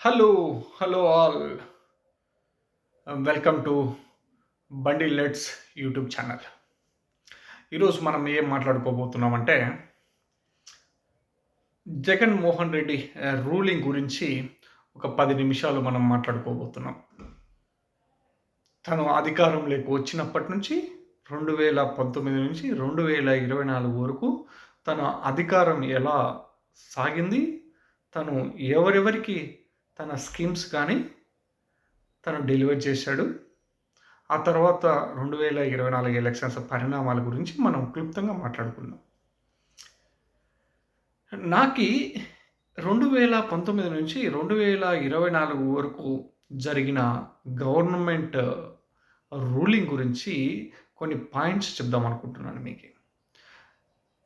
Hello hello all welcome to Bandi let's YouTube channel ఈరోజు మనం ఏం మాట్లాడుకోబోతున్నామంటే జగన్ మోహన్ రెడ్డి uh, రూలింగ్ గురించి ఒక పది నిమిషాలు మనం మాట్లాడుకోబోతున్నాం. తను అధికారంలోకి వచ్చినప్పటి నుంచి రెండు వేల పంతొమ్మిది నుంచి రెండు వేల ఇరవై నాలుగు వరకు తన అధికారం ఎలా సాగింది తను ఎవరెవరికి తన స్కీమ్స్ కానీ తను డెలివర్ చేశాడు. ఆ తర్వాత రెండు వేల ఇరవై నాలుగు ఎలక్షన్స్ పరిణామాల గురించి మనం క్లుప్తంగా మాట్లాడుకుందాం. నాకు రెండు వేల పంతొమ్మిది నుంచి రెండు వేల ఇరవై నాలుగు వరకు జరిగిన గవర్నమెంట్ రూలింగ్ గురించి కొన్ని పాయింట్స్ చెప్దాం అనుకుంటున్నాను మీకు.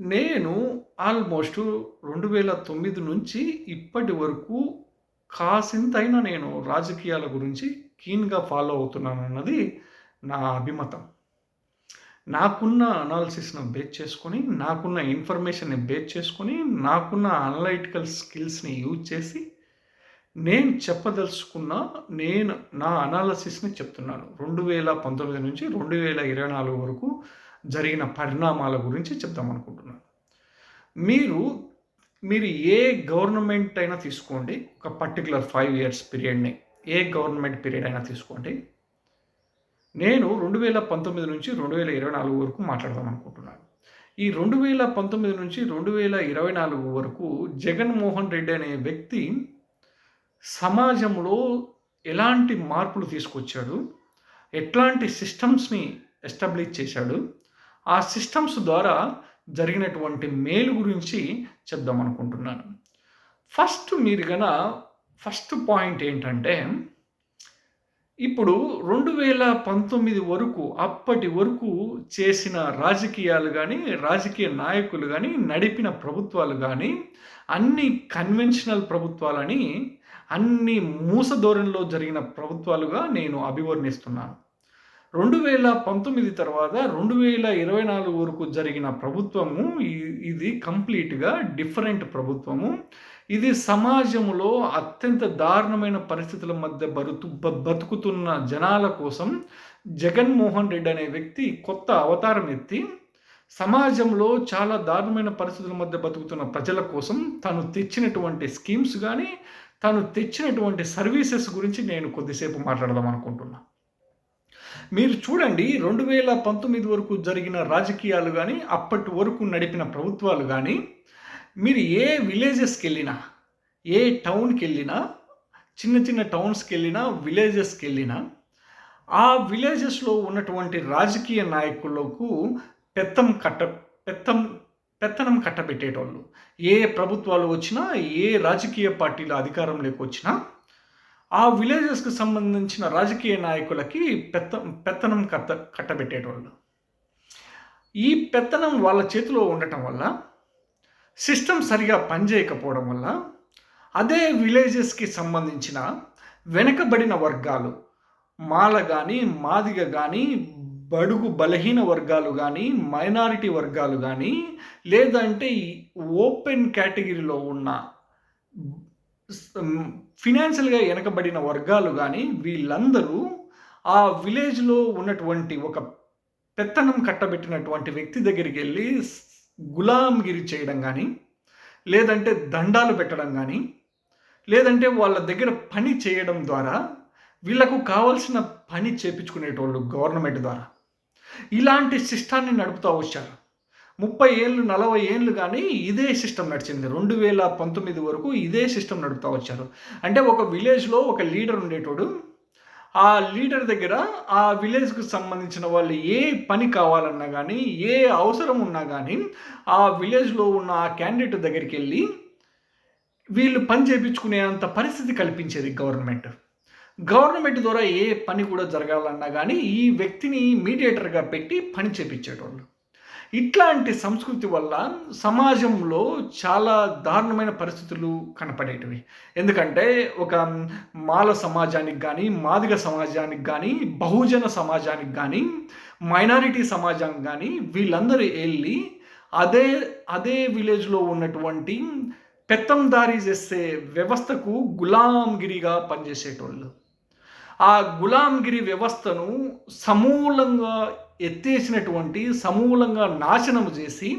నేను ఆల్మోస్ట్ రెండు వేల తొమ్మిది నుంచి ఇప్పటి వరకు కాసింతైనా నేను రాజకీయాల గురించి కీన్గా ఫాలో అవుతున్నాను అన్నది నా అభిమతం. నాకున్న అనాలిసిస్ను బేస్ చేసుకొని నాకున్న ఇన్ఫర్మేషన్ని బేస్ చేసుకొని నాకున్న అనలైటికల్ స్కిల్స్ని యూజ్ చేసి నేను చెప్పదలుచుకున్న నేను నా అనాలసిస్ని చెప్తున్నాను. రెండు వేల పంతొమ్మిది నుంచి రెండు వేల ఇరవై నాలుగు వరకు జరిగిన పరిణామాల గురించి చెప్దాం అనుకుంటున్నాను. మీరు మీరు ఏ గవర్నమెంట్ అయినా తీసుకోండి. ఒక పర్టికులర్ ఫైవ్ ఇయర్స్ పీరియడ్ని ఏ గవర్నమెంట్ పీరియడ్ అయినా తీసుకోండి. నేను రెండు వేల పంతొమ్మిది నుంచి రెండు వేల ఇరవై నాలుగు వరకు మాట్లాడదాం అనుకుంటున్నాను. ఈ రెండు వేల పంతొమ్మిది నుంచి రెండు వేల ఇరవై నాలుగు వరకు జగన్మోహన్ రెడ్డి అనే వ్యక్తి సమాజంలో ఎలాంటి మార్పులు తీసుకొచ్చాడు? ఎట్లాంటి సిస్టమ్స్ని ఎస్టాబ్లిష్ చేశాడు? ఆ సిస్టమ్స్ ద్వారా జరిగినటువంటి మేలు గురించి చెప్దాం అనుకుంటున్నాను. ఫస్ట్ మీరు గన ఫస్ట్ పాయింట్ ఏంటంటే ఇప్పుడు రెండు వేల పంతొమ్మిది వరకు అప్పటి వరకు చేసిన రాజకీయాలు కానీ రాజకీయ నాయకులు కానీ నడిపిన ప్రభుత్వాలు కానీ అన్ని కన్వెన్షనల్ ప్రభుత్వాలని అన్ని మూసధోరణిలో జరిగిన ప్రభుత్వాలుగా నేను అభివర్ణిస్తున్నాను. రెండు వేల పంతొమ్మిది తర్వాత రెండు వేల ఇరవై నాలుగు వరకు జరిగిన ప్రభుత్వము ఇది కంప్లీట్గా డిఫరెంట్ ప్రభుత్వము. ఇది సమాజంలో అత్యంత దారుణమైన పరిస్థితుల మధ్య బరుతు బతుకుతున్న జనాల కోసం జగన్మోహన్ రెడ్డి అనే వ్యక్తి కొత్త అవతారం ఎత్తి సమాజంలో చాలా దారుణమైన పరిస్థితుల మధ్య బతుకుతున్న ప్రజల కోసం తను తెచ్చినటువంటి స్కీమ్స్ కానీ తను తెచ్చినటువంటి సర్వీసెస్ గురించి నేను కొద్దిసేపు మాట్లాడదాం అనుకుంటున్నాను మీరు చూడండి రెండు వేల పంతొమ్మిది వరకు జరిగిన రాజకీయాలు కానీ అప్పటి వరకు నడిపిన ప్రభుత్వాలు కానీ మీరు ఏ విలేజెస్కి వెళ్ళినా ఏ టౌన్కి వెళ్ళినా చిన్న చిన్న టౌన్స్కి వెళ్ళినా విలేజెస్కి వెళ్ళినా ఆ విలేజెస్లో ఉన్నటువంటి రాజకీయ నాయకులకు పెత్తం కట్ట పెత్తం పెత్తనం కట్టబెట్టేటోళ్ళు. ఏ ప్రభుత్వాలు వచ్చినా ఏ రాజకీయ పార్టీల అధికారంలోకి వచ్చినా ఆ విలేజెస్కి సంబంధించిన రాజకీయ నాయకులకి పెత్త పెత్తనం కట్ట కట్టబెట్టేటోళ్ళు. ఈ పెత్తనం వాళ్ళ చేతిలో ఉండటం వల్ల సిస్టమ్ సరిగా పనిచేయకపోవడం వల్ల అదే విలేజెస్కి సంబంధించిన వెనకబడిన వర్గాలు మాల కానీ మాదిగ కానీ బడుగు బలహీన వర్గాలు కానీ మైనారిటీ వర్గాలు కానీ లేదంటే ఓపెన్ కేటగిరీలో ఉన్న ఫినాన్షియల్గా వెనకబడిన వర్గాలు కానీ వీళ్ళందరూ ఆ విలేజ్లో ఉన్నటువంటి ఒక పెత్తనం కట్టబెట్టినటువంటి వ్యక్తి దగ్గరికి వెళ్ళి గులాంగిరి చేయడం కానీ లేదంటే దండాలు పెట్టడం కానీ లేదంటే వాళ్ళ దగ్గర పని చేయడం ద్వారా వీళ్ళకు కావాల్సిన పని చేపించుకునేటోళ్ళు గవర్నమెంట్ ద్వారా. ఇలాంటి సిస్టాన్ని నడుపుతూ వచ్చారు. ముప్పై ఏళ్ళు నలభై ఏళ్ళు కానీ ఇదే సిస్టమ్ నడిచింది. రెండు వేల పంతొమ్మిది వరకు ఇదే సిస్టమ్ నడుపుతూ వచ్చారు. అంటే ఒక విలేజ్లో ఒక లీడర్ ఉండేటోడు ఆ లీడర్ దగ్గర ఆ విలేజ్కి సంబంధించిన వాళ్ళు ఏ పని కావాలన్నా కానీ ఏ అవసరం ఉన్నా కానీ ఆ విలేజ్లో ఉన్న ఆ క్యాండిడేట్ దగ్గరికి వెళ్ళి వీళ్ళు పని చేయించుకునేంత పరిస్థితి కల్పించేది గవర్నమెంట్. గవర్నమెంట్ ద్వారా ఏ పని కూడా జరగాలన్నా కానీ ఈ వ్యక్తిని మీడియేటర్గా పెట్టి పని చేపించేటోళ్ళు. ఇట్లాంటి సంస్కృతి వల్ల సమాజంలో చాలా దారుణమైన పరిస్థితులు కనపడేటివి. ఎందుకంటే ఒక మాల సమాజానికి కానీ మాదిగ సమాజానికి కానీ బహుజన సమాజానికి కానీ మైనారిటీ సమాజానికి కానీ వీళ్ళందరూ వెళ్ళి అదే అదే విలేజ్లో ఉన్నటువంటి పెత్తందారీ చేసే వ్యవస్థకు గులాంగిరిగా పనిచేసేటోళ్ళు. ఆ గులాంగిరి వ్యవస్థను సమూలంగా ఎత్తేసినటువంటి సమూలంగా నాశనం చేసి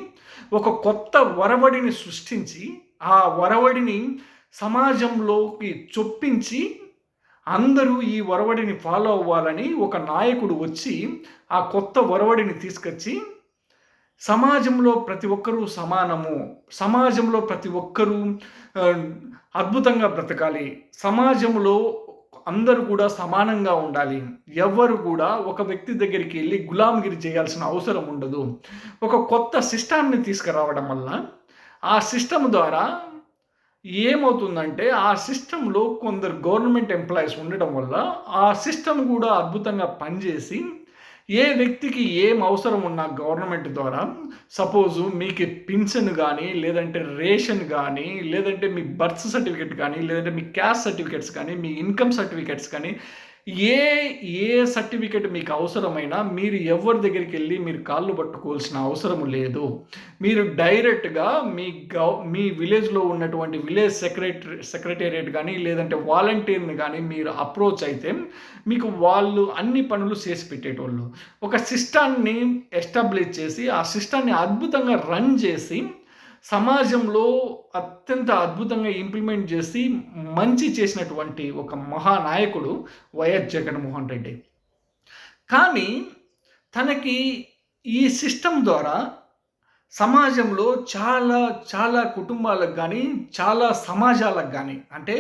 ఒక కొత్త వరవడిని సృష్టించి ఆ వరవడిని సమాజంలోకి చొప్పించి అందరూ ఈ వరవడిని ఫాలో అవ్వాలని ఒక నాయకుడు వచ్చి ఆ కొత్త వరవడిని తీసుకొచ్చి సమాజంలో ప్రతి ఒక్కరూ సమానము. సమాజంలో ప్రతి ఒక్కరూ అద్భుతంగా బ్రతకాలి. సమాజంలో అందరూ కూడా సమానంగా ఉండాలి. ఎవ్వరు కూడా ఒక వ్యక్తి దగ్గరికి వెళ్ళి గులాంగిరి చేయాల్సిన అవసరం ఉండదు. ఒక కొత్త సిస్టాన్ని తీసుకురావడం వల్ల ఆ సిస్టమ్ ద్వారా ఏమవుతుందంటే ఆ సిస్టంలో కొందరు గవర్నమెంట్ ఎంప్లాయీస్ ఉండడం వల్ల ఆ సిస్టమ్ కూడా అద్భుతంగా పనిచేసి ఏ వ్యక్తికి ఏం అవసరం ఉన్నా గవర్నమెంట్ ద్వారా సపోజు మీకు పింఛన్ కానీ లేదంటే రేషన్ కానీ లేదంటే మీ బర్త్ సర్టిఫికేట్ కానీ లేదంటే మీ క్యాస్ట్ సర్టిఫికేట్స్ కానీ మీ ఇన్కమ్ సర్టిఫికేట్స్ కానీ ఏ ఏ సర్టిఫికెట్ మీకు అవసరమైనా మీరు ఎవరి దగ్గరికి వెళ్ళి మీరు కాళ్ళు పట్టుకోవాల్సిన అవసరం లేదు. మీరు డైరెక్ట్గా మీ గవ మీ విలేజ్లో ఉన్నటువంటి విలేజ్ సెక్రటరీ సెక్రటేరియట్ కానీ లేదంటే వాలంటీర్ని కానీ మీరు అప్రోచ్ అయితే మీకు వాళ్ళు అన్ని పనులు చేసి పెట్టేటోళ్ళు. ఒక సిస్టాన్ని ఎస్టాబ్లిష్ చేసి ఆ సిస్టాన్ని అద్భుతంగా రన్ చేసి సమాజంలో అత్యంత అద్భుతంగా ఇంప్లిమెంట్ చేసి మంచి చేసినటువంటి ఒక మహానాయకుడు వైఎస్ జగన్మోహన్ రెడ్డి. కానీ తనకి ఈ సిస్టమ్ ద్వారా సమాజంలో చాలా చాలా కుటుంబాలకు కానీ చాలా సమాజాలకు కానీ అంటే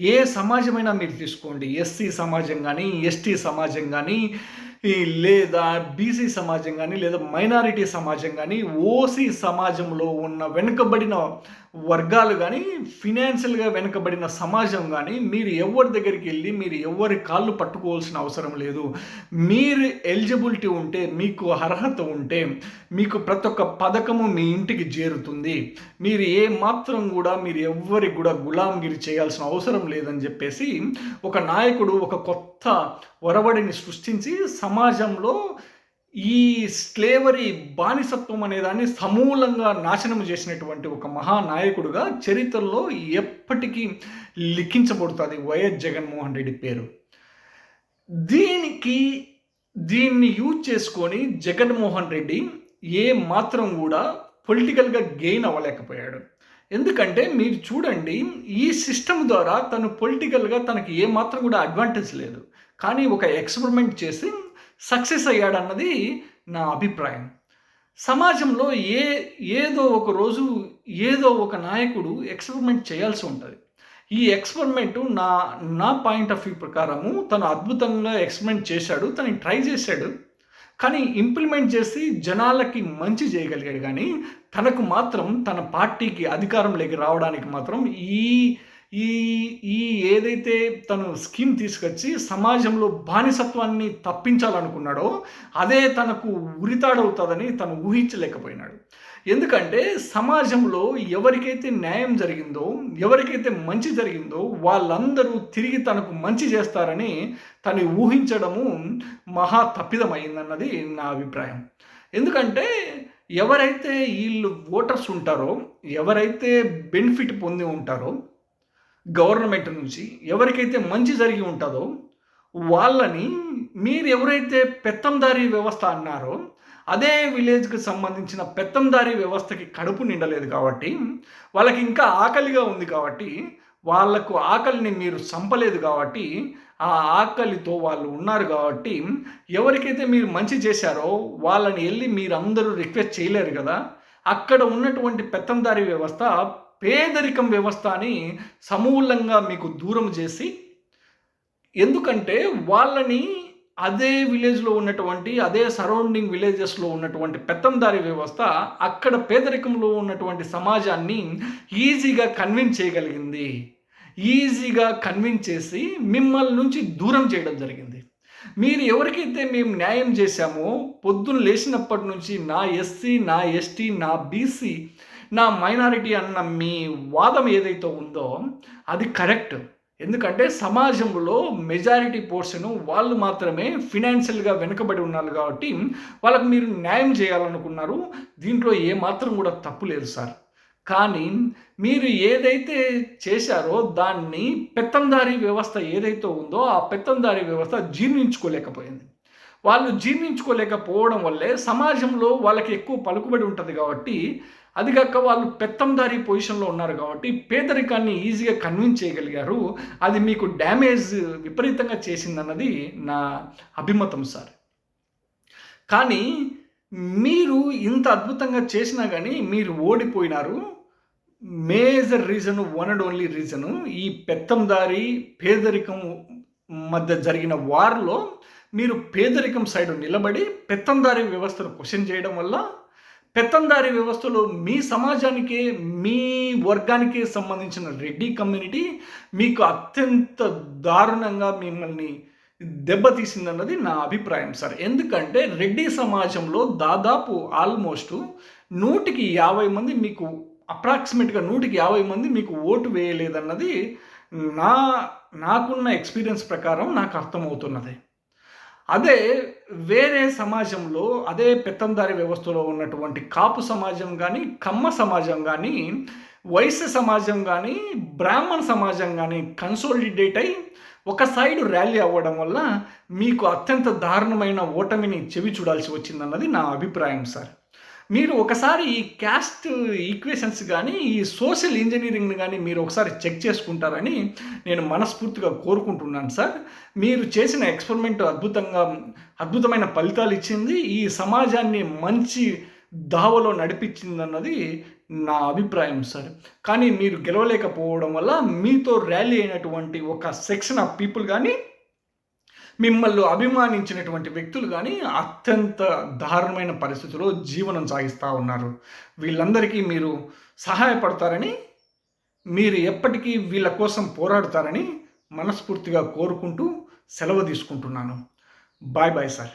ఏ సమాజమైనా మీరు తీసుకోండి ఎస్సీ సమాజం కానీ ఎస్టీ సమాజం కానీ లేదా బీసీ సమాజం కానీ లేదా మైనారిటీ సమాజం కానీ ఓసీ సమాజంలో ఉన్న వెనుకబడిన వర్గాలు కానీ ఫినాన్షియల్గా వెనుకబడిన సమాజం కానీ మీరు ఎవరి దగ్గరికి వెళ్ళి మీరు ఎవరి కాళ్ళు పట్టుకోవాల్సిన అవసరం లేదు. మీరు ఎలిజిబిలిటీ ఉంటే మీకు అర్హత ఉంటే మీకు ప్రతి ఒక్క పథకము మీ ఇంటికి చేరుతుంది. మీరు ఏ మాత్రం కూడా మీరు ఎవరికి కూడా గులాంగిరి చేయాల్సిన అవసరం లేదని చెప్పేసి ఒక నాయకుడు ఒక కొత్త ఒరవడిని సృష్టించి సమాజంలో ఈ స్లేవరీ బానిసత్వం అనే దాన్ని సమూలంగా నాశనం చేసినటువంటి ఒక మహానాయకుడుగా చరిత్రలో ఎప్పటికీ లిఖించబడుతుంది వైఎస్ జగన్మోహన్ రెడ్డి పేరు. దీనికి దీన్ని యూజ్ చేసుకొని జగన్మోహన్ రెడ్డి ఏ మాత్రం కూడా పొలిటికల్గా గెయిన్ అవ్వలేకపోయాడు. ఎందుకంటే మీరు చూడండి ఈ సిస్టమ్ ద్వారా తను పొలిటికల్గా తనకి ఏ మాత్రం కూడా అడ్వాంటేజ్ లేదు. కానీ ఒక ఎక్స్పెరిమెంట్ చేసి సక్సెస్ అయ్యాడన్నది నా అభిప్రాయం. సమాజంలో ఏ ఏదో ఒక రోజు ఏదో ఒక నాయకుడు ఎక్స్పెరిమెంట్ చేయాల్సి ఉంటుంది. ఈ ఎక్స్పెరిమెంట్ నా నా పాయింట్ ఆఫ్ వ్యూ ప్రకారము తను అద్భుతంగా ఎక్స్పెరిమెంట్ చేశాడు తను ట్రై చేశాడు. కానీ ఇంప్లిమెంట్ చేసి జనాలకి మంచి చేయగలిగాడు కానీ తనకు మాత్రం తన పార్టీకి అధికారంలోకి రావడానికి మాత్రం ఈ ఈ ఈ ఏదైతే తను స్కీమ్ తీసుకొచ్చి సమాజంలో బానిసత్వాన్ని తప్పించాలనుకున్నాడో అదే తనకు ఉరితాడవుతుందని తను ఊహించలేకపోయినాడు. ఎందుకంటే సమాజంలో ఎవరికైతే న్యాయం జరిగిందో ఎవరికైతే మంచి జరిగిందో వాళ్ళందరూ తిరిగి తనకు మంచి చేస్తారని తను ఊహించడము మహా తప్పిదమైందన్నది నా అభిప్రాయం. ఎందుకంటే ఎవరైతే వీళ్ళు ఓటర్స్ ఉంటారో ఎవరైతే బెనిఫిట్ పొంది ఉంటారో గవర్నమెంట్ నుంచి ఎవరికైతే మంచి జరిగి ఉంటుందో వాళ్ళని మీరు ఎవరైతే పెత్తందారీ వ్యవస్థ అన్నారో అదే విలేజ్కి సంబంధించిన పెత్తందారీ వ్యవస్థకి కడుపు నిండలేదు కాబట్టి వాళ్ళకి ఇంకా ఆకలిగా ఉంది కాబట్టి వాళ్ళకు ఆకలిని మీరు చంపలేదు కాబట్టి ఆ ఆకలితో వాళ్ళు ఉన్నారు కాబట్టి ఎవరికైతే మీరు మంచి చేశారో వాళ్ళని వెళ్ళి మీరు అందరూ రిక్వెస్ట్ చేయలేరు కదా అక్కడ ఉన్నటువంటి పెత్తందారీ వ్యవస్థ పేదరికం వ్యవస్థ అని సమూలంగా మీకు దూరం చేసి ఎందుకంటే వాళ్ళని అదే విలేజ్లో ఉన్నటువంటి అదే సరౌండింగ్ విలేజెస్లో ఉన్నటువంటి పెత్తందారి వ్యవస్థ అక్కడ పేదరికంలో ఉన్నటువంటి సమాజాన్ని ఈజీగా కన్విన్స్ చేయగలిగింది. ఈజీగా కన్విన్స్ చేసి మిమ్మల్ని నుంచి దూరం చేయడం జరిగింది. మీరు ఎవరికైతే మేము న్యాయం చేశామో పొద్దున్న లేచినప్పటి నుంచి నా ఎస్సీ నా ఎస్టీ నా బీసీ నా మైనారిటీ అన్న మీ వాదం ఏదైతే ఉందో అది కరెక్ట్. ఎందుకంటే సమాజంలో మెజారిటీ పోర్షన్ వాళ్ళు మాత్రమే ఫినాన్షియల్గా వెనుకబడి ఉన్నారు కాబట్టి వాళ్ళకు మీరు న్యాయం చేయాలనుకున్నారు. దీంట్లో ఏమాత్రం కూడా తప్పు లేదు సార్. కానీ మీరు ఏదైతే చేశారో దాన్ని పెత్తందారీ వ్యవస్థ ఏదైతే ఉందో ఆ పెత్తందారీ వ్యవస్థ జీర్ణించుకోలేకపోయింది. వాళ్ళు జీర్ణించుకోలేకపోవడం వల్లే సమాజంలో వాళ్ళకి ఎక్కువ పలుకుబడి ఉంటుంది కాబట్టి అది కాక వాళ్ళు పెత్తందారి పొజిషన్లో ఉన్నారు కాబట్టి పేదరికాన్ని ఈజీగా కన్విన్స్ చేయగలిగారు. అది మీకు డ్యామేజ్ విపరీతంగా చేసిందన్నది నా అభిమతం సార్. కానీ మీరు ఇంత అద్భుతంగా చేసినా కానీ మీరు ఓడిపోయినారు. Major reason one and only reason ఈ పెత్తందారి పేదరికం మధ్య జరిగిన వార్లో మీరు పేదరికం సైడ్ నిలబడి పెత్తందారి వ్యవస్థను క్వశ్చన్ చేయడం వల్ల పెత్తందారి వ్యవస్థలో మీ సమాజానికి మీ వర్గానికి సంబంధించిన రెడ్డి కమ్యూనిటీ మీకు అత్యంత దారుణంగా మిమ్మల్ని దెబ్బతీసిందన్నది నా అభిప్రాయం సార్. ఎందుకంటే రెడ్డి సమాజంలో దాదాపు ఆల్మోస్ట్ నూటికి యాభై మంది మీకు అప్రాక్సిమేట్గా నూటికి యాభై మంది మీకు ఓటు వేయలేదన్నది నా నాకున్న ఎక్స్పీరియన్స్ ప్రకారం నాకు అర్థమవుతున్నది. అదే వేరే సమాజంలో అదే పెత్తందారి వ్యవస్థలో ఉన్నటువంటి కాపు సమాజం కానీ కమ్మ సమాజం కానీ వైశ్య సమాజం కానీ బ్రాహ్మణ సమాజం కానీ కన్సోలిడేట్ అయి ఒక సైడ్ ర్యాలీ అవ్వడం వల్ల మీకు అత్యంత దారుణమైన ఓటమిని చెవి చూడాల్సి వచ్చిందన్నది నా అభిప్రాయం సార్ మీరు ఒకసారి ఈ క్యాస్ట్ ఈక్వేషన్స్ కానీ ఈ సోషల్ ఇంజనీరింగ్ని కానీ మీరు ఒకసారి చెక్ చేసుకుంటారని నేను మనస్ఫూర్తిగా కోరుకుంటున్నాను సార్. మీరు చేసిన ఎక్స్పెరిమెంట్ అద్భుతంగా అద్భుతమైన ఫలితాలు ఇచ్చింది ఈ సమాజాన్ని మంచి దావలో నడిపించిందన్నది నా అభిప్రాయం సార్. కానీ మీరు గెలవలేకపోవడం వల్ల మీతో ర్యాలీ అయినటువంటి ఒక సెక్షన్ ఆఫ్ పీపుల్ కానీ మిమ్మల్ని అభిమానించినటువంటి వ్యక్తులు కానీ అత్యంత దారుణమైన పరిస్థితిలో జీవనం సాగిస్తూ ఉన్నారు. వీళ్ళందరికీ మీరు సహాయపడతారని మీరు ఎప్పటికీ వీళ్ళ కోసం పోరాడతారని మనస్ఫూర్తిగా కోరుకుంటూ సెలవు తీసుకుంటున్నాను. Bye bye sir.